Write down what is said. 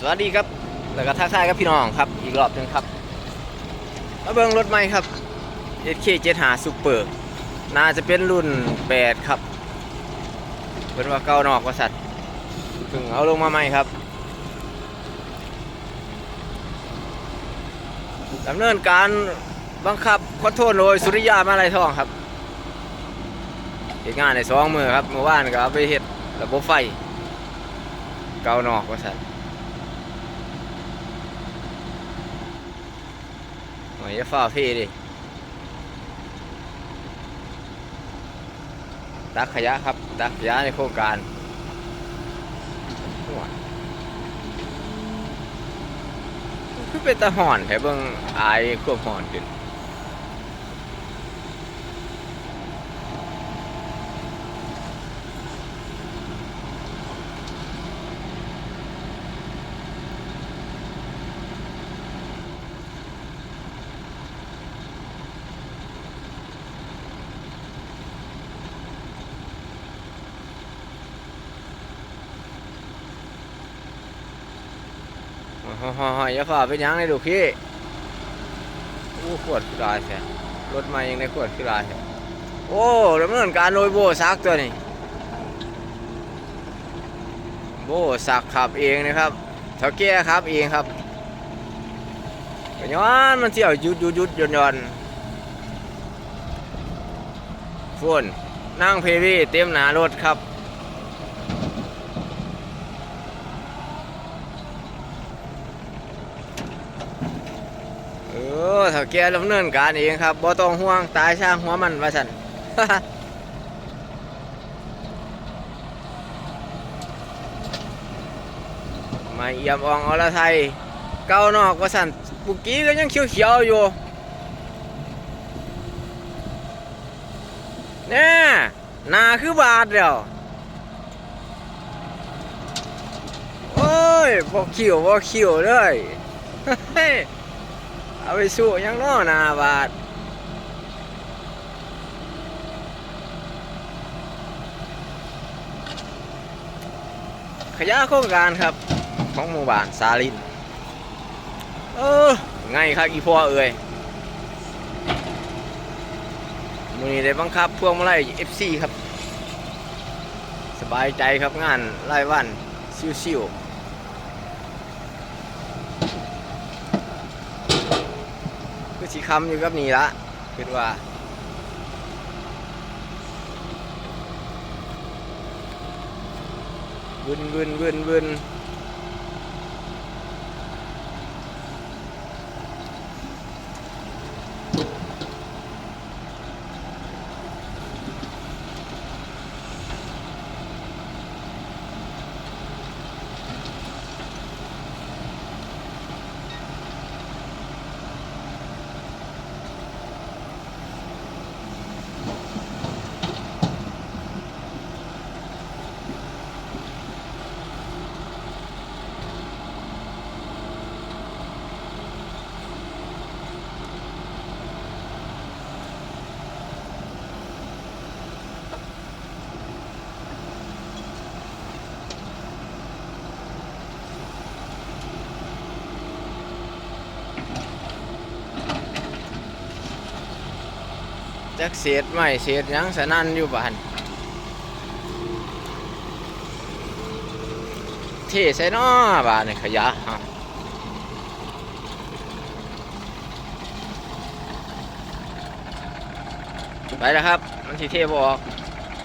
สวัสดีครับ แล้วก็ทักทายกับพี่น้องครับ อีกรอบหนึงครับมาเบิ่งรถใหม่ครับ SK75 Super น่าจะเป็นรุ่น 8 ครับ เป็นว่าเก่านอกว่าสัตว์เพิ่งเอาลงมาใหม่ครับดำเนินการบังคับคอโทรลโดยสุริยามาลายทองครับเหตุงานในสองมือครับเมื่อวานก็เอาไปเฮ็ดระบบไฟ เก่านอกว่าสัตว์ อ้ยจะฝ่าพี่ดิ ตักขยะครับ ตักขยะในโครงการคือเป็นตะห่อนแถเบิ่งอายควบห่อนขึ้น ฮ่าฮ่าฮ่าอย่าฝ่าเป็นยังเลยดูกพี่อู้ขวดคือลายแท้รถมายังในขวดคือลายแท้โอ้ดำเนินการโดยโบซักตัวนี้ โบสักขับเองนะครับเท่าแก่ครับเองครับย้อนมันเที่ยวยุดยุดยุดหย่อนหย่อนฝุ่นนั่งเพวีเต็มหนารถครับ ออเถ้าแกดำเนินการเองครับบ่ต้องห่วงตายช่างหัวมันว่าสันมาเอี่ยมอองอรไทย เก้านอกว่าสันปุกี้ก็ยังเขียวๆอยู่แน่นาคือบาดเดียวโอ้ยบ่คิวบ่คิวเลยเฮ้ย เอาไปสู้ยังน้อนาบาทขยะโครงการครับ ของหมู่บ้านซาลิน เออไงครับอีพ่อเอ่ยมือนี้ได้บังคับพวงมาลัย FC ครับ สบายใจครับงานรายวันชิวๆ คือสีคำอยู่กับนี่ละคิดว่าวึนวึนวึนวึน จักเศษไม่เศษยังสนั่นอยู่บ้านเทใส่น้อบ้านขยะไปแล้วครับ มันทีเทบอก